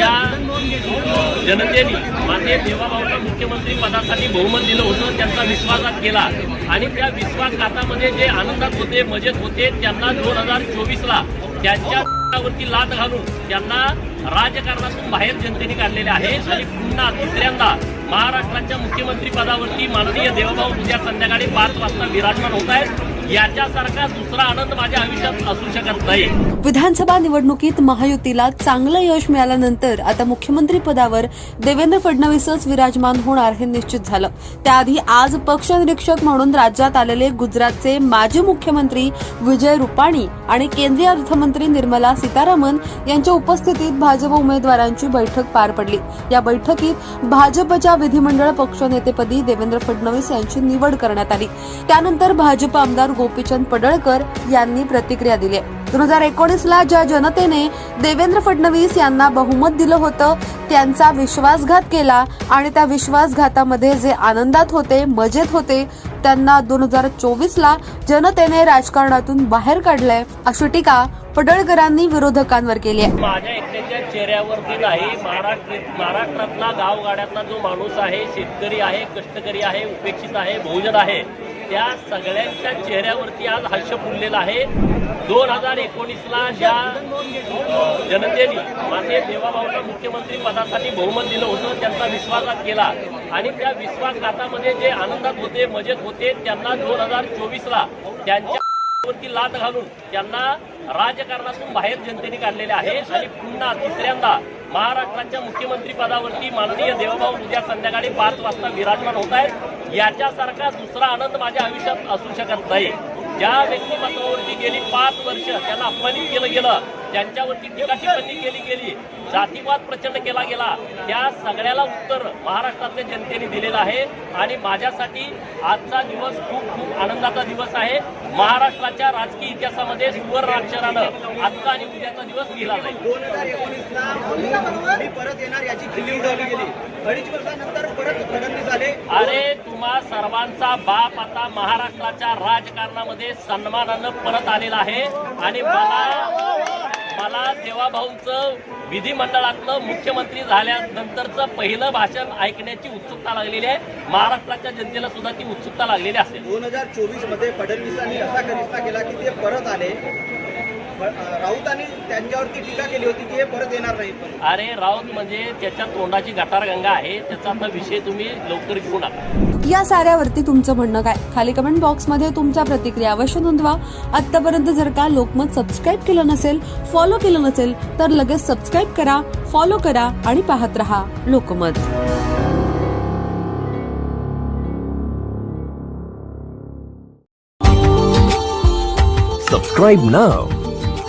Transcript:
ज्या जनतेने माते देवाभाऊला मुख्यमंत्री पदासाठी बहुमत दिलं होतं त्यांचा विश्वासघात केला. आणि त्या विश्वासघातामध्ये जे आनंदात होते मजेत होते त्यांना दोन हजार चोवीसला त्यांच्या वरती लाद घालून त्यांना राजकारणातून बाहेर जनतेने काढलेले आहे. आणि पुन्हा तिसऱ्यांदा महाराष्ट्राच्या मुख्यमंत्री पदावरती माननीय देवभाऊ उद्या संध्याकाळी पाच वाजता विराजमान होत आहेत. याच्यासारखा दुसरा आनंद माझ्या आयुष्यात असू शकत नाही. विधानसभा निवडणुकीत महायुतीला चांगलं यश मिळाल्यानंतर आता मुख्यमंत्री पदावर देवेंद्र फडणवीसच विराजमान होणार हे निश्चित झालं. त्याआधी आज पक्ष निरीक्षक म्हणून राज्यात आलेले गुजरातचे माजी मुख्यमंत्री विजय रुपाणी आणि केंद्रीय अर्थमंत्री निर्मला सीतारामन यांच्या उपस्थितीत भाजप उमेदवारांची बैठक पार पडली. या बैठकीत भाजपच्या विधिमंडळ पक्षनेतेपदी देवेंद्र फडणवीस यांची निवड करण्यात आली. त्यानंतर भाजप आमदार गोपीचंद पडळकर यांनी प्रतिक्रिया दिली. दोन हजार एकोणीसला ज्या जनतेने देवेंद्र फडणवीस यांना बहुमत दिलं होतं त्यांचा विश्वासघात केला आणि त्या विश्वासघातामध्ये जे आनंदात होते मजेत होते त्यांना दोन हजार चोवीसला जनतेने राजकारणातून बाहेर काढलंय अशी टीका पडळकरांनी विरोधकांवर केली आहे. माझ्या एकट्याच्या चेहऱ्यावरती नाही महाराष्ट्र महाराष्ट्रातला गावगाड्यातला जो माणूस आहे शेतकरी आहे कष्टकरी आहे उपेक्षित आहे बहुजन आहे त्या सगळ्यांच्या चेहऱ्यावरती आज हास्य फुललेला आहे. दोन हजार एकोणीसला ज्या जनतेने माझे देवाभाऊला मुख्यमंत्री पदासाठी बहुमत दिलं होतं त्यांचा विश्वासघात केला. आणि त्या विश्वासघातामध्ये जे आनंदात होते मजेत होते त्यांना दोन हजार चोवीसला त्यांच्या वरती लात घालून त्यांना राजकारणातून बाहेर जनतेने काढलेले आहे. आणि पुन्हा तिसऱ्यांदा महाराष्ट्राच्या मुख्यमंत्री पदावरती माननीय देवभाऊ उद्या संध्याकाळी पाच वाजता विराजमान होत आहेत. याच्यासारखा दुसरा आनंद माझ्या आयुष्यात असू शकत नाही. ज्या व्यक्तिमत्वावरती गेली पाच वर्ष त्यांना अपमानित केलं गेलं त्यांच्यावरती टीका टिप्पणी केली गेली जातीवाद प्रचंड केला गेला त्या सगळ्याला उत्तर महाराष्ट्रातल्या जनतेने दिलेलं आहे. आणि माझ्यासाठी आजचा दिवस खूप खूप आनंदाचा दिवस आहे. महाराष्ट्राच्या राजकीय इतिहासामध्ये सुवर्ण अक्षरानं आजचा आणि उद्याचा दिवस लिहिला जाईल दोन हजार एकोणीसला मी परत येणार याची खिल्ली उडवली गेली. अडीच वर्षानंतर परत फडणवीस आले अरे तुम्हा सर्वांचा बाप आता महाराष्ट्राच्या राजकारणामध्ये सन्मानानं परत आलेला आहे. आणि मला मला देवाभाऊंचं विधिमंडळातलं मुख्यमंत्री झाल्यानंतरचं पहिलं भाषण ऐकण्याची उत्सुकता लागलेली आहे. महाराष्ट्राच्या जनतेला सुद्धा ती उत्सुकता लागलेली असेल. दोन हजार चोवीसमध्ये फडणवीसांनी असा करिश्मा केला की ते परत आले. फ- राऊतांनी त्यांच्यावरती टीका केली होती की हे परत येणार नाही. अरे राऊत म्हणजे त्याच्या तोंडाची गटारगंगा आहे. त्याचा आता विषय तुम्ही लवकर घेऊ नका या साऱ्यावरती तुमचं म्हणणं काय? खाली कमेंट बॉक्समध्ये तुमच्या प्रतिक्रिया अवश्य नोंदवा. आतापर्यंत जर का लोकमत सबस्क्राईब केलं नसेल फॉलो केलं नसेल तर लगेच सबस्क्राईब करा फॉलो करा आणि पाहत रहा लोकमत. Subscribe now.